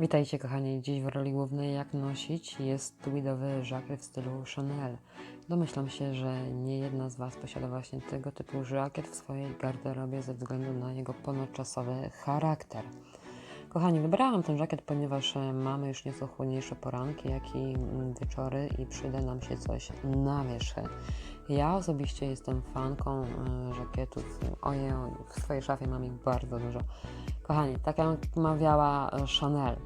Witajcie kochani, dziś w roli głównej jak nosić jest tweedowy żakiet w stylu Chanel. Domyślam się, że nie jedna z Was posiada właśnie tego typu żakiet w swojej garderobie ze względu na jego ponadczasowy charakter. Kochani, wybrałam ten żakiet, ponieważ e, mamy już nieco chłodniejsze poranki, jak i mm, wieczory i przyda nam się coś na wierzch. Ja osobiście jestem fanką e, żakietów. Ojej, w swojej szafie mam ich bardzo dużo. Kochani, tak jak mawiała e, Chanel,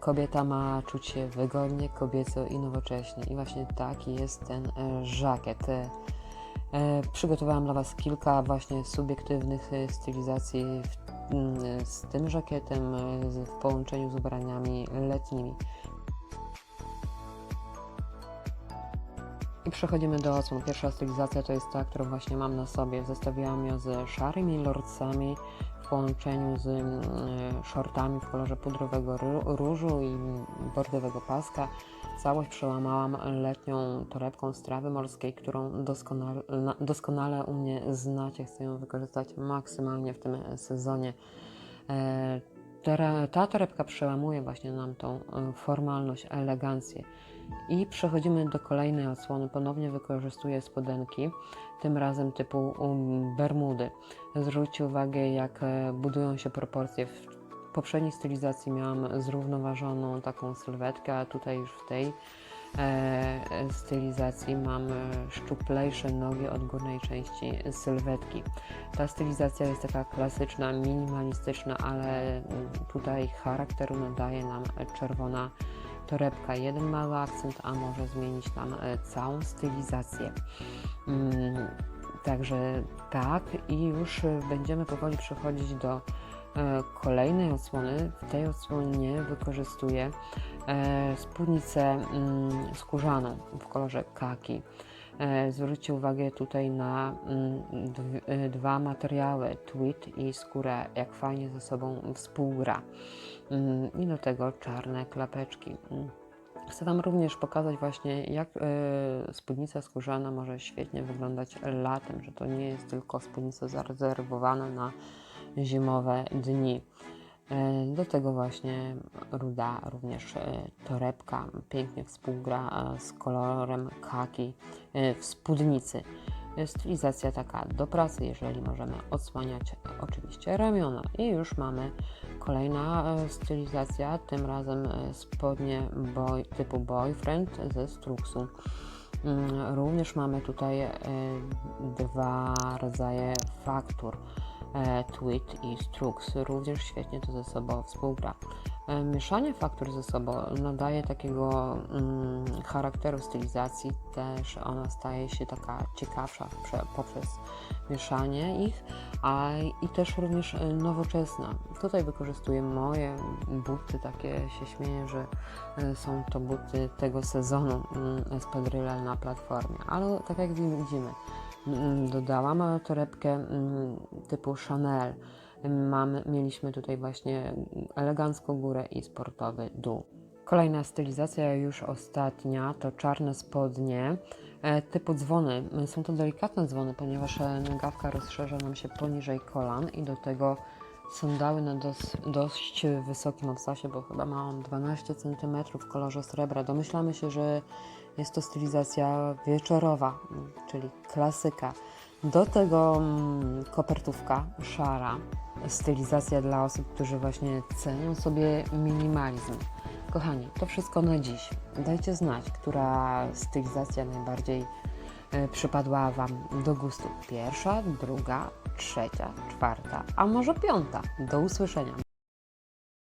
kobieta ma czuć się wygodnie, kobieco i nowocześnie. I właśnie taki jest ten e, żakiet. E, e, Przygotowałam dla Was kilka właśnie subiektywnych stylizacji mm, z tym żakietem w połączeniu z ubraniami letnimi. I przechodzimy do odsłon. Pierwsza stylizacja to jest ta, którą właśnie mam na sobie. Zestawiłam ją z szarymi lorcami połączeniu z mm, shortami w kolorze pudrowego ró- różu i bordowego paska. Całość przełamałam letnią torebką z trawy morskiej, którą doskonale, na- doskonale u mnie znacie. Chcę ją wykorzystać maksymalnie w tym sezonie. Ta torebka przełamuje właśnie nam tą e, formalność, elegancję. I przechodzimy do kolejnej odsłony. Ponownie wykorzystuję spodenki, tym razem typu um, bermudy. Zwróćcie uwagę, jak e, budują się proporcje. W poprzedniej stylizacji miałam zrównoważoną taką sylwetkę, a tutaj już w tej stylizacji mam e, szczuplejsze nogi od górnej części sylwetki. Ta stylizacja jest taka klasyczna, minimalistyczna, ale tutaj charakteru nadaje nam czerwona torebka. Jeden mały akcent, a może zmienić nam e, całą stylizację. Mm, Także tak i już e, będziemy powoli przechodzić do e, kolejnej odsłony. W tej odsłonie wykorzystuję e, spódnicę mm, skórzaną w kolorze kaki. E, Zwróćcie uwagę tutaj na mm, dw- e, dwa materiały, tweed i skóra, jak fajnie ze sobą współgra. Mm, I do tego czarne klapeczki. Chcę Wam również pokazać właśnie, jak e, spódnica skórzana może świetnie wyglądać latem, że to nie jest tylko spódnica zarezerwowana na zimowe dni. E, Do tego właśnie ruda również e, torebka pięknie współgra e, z kolorem kaki w spódnicy. Stylizacja taka do pracy, jeżeli możemy odsłaniać oczywiście ramiona. I już mamy kolejna stylizacja, tym razem spodnie boy, typu boyfriend ze struksu. Mm, Również mamy tutaj dwa rodzaje faktur, e, tweed i strux. Również świetnie to ze sobą współgra. E, Mieszanie faktur ze sobą nadaje takiego mm, charakteru stylizacji, też ona staje się taka ciekawsza prze, poprzez mieszanie ich, a i też również e, nowoczesna. Tutaj wykorzystuję moje buty, takie się śmieję, że są to buty tego sezonu mm, Espadrille na platformie, ale tak jak widzimy, dodałam e, torebkę mm, typu Chanel. Mamy, mieliśmy tutaj właśnie elegancką górę i sportowy dół. Kolejna stylizacja, już ostatnia, to czarne spodnie e, typu dzwony. Są to delikatne dzwony, ponieważ e, nogawka rozszerza nam się poniżej kolan i do tego sandały na dos, dość wysokim obcasie, bo chyba mam 12 cm w kolorze srebra. Domyślamy się, że jest to stylizacja wieczorowa, czyli klasyka. Do tego mm, kopertówka szara, stylizacja dla osób, którzy właśnie cenią sobie minimalizm. Kochani, to wszystko na dziś. Dajcie znać, która stylizacja najbardziej przypadła Wam do gustu. Pierwsza, druga, trzecia, czwarta, a może piąta. Do usłyszenia.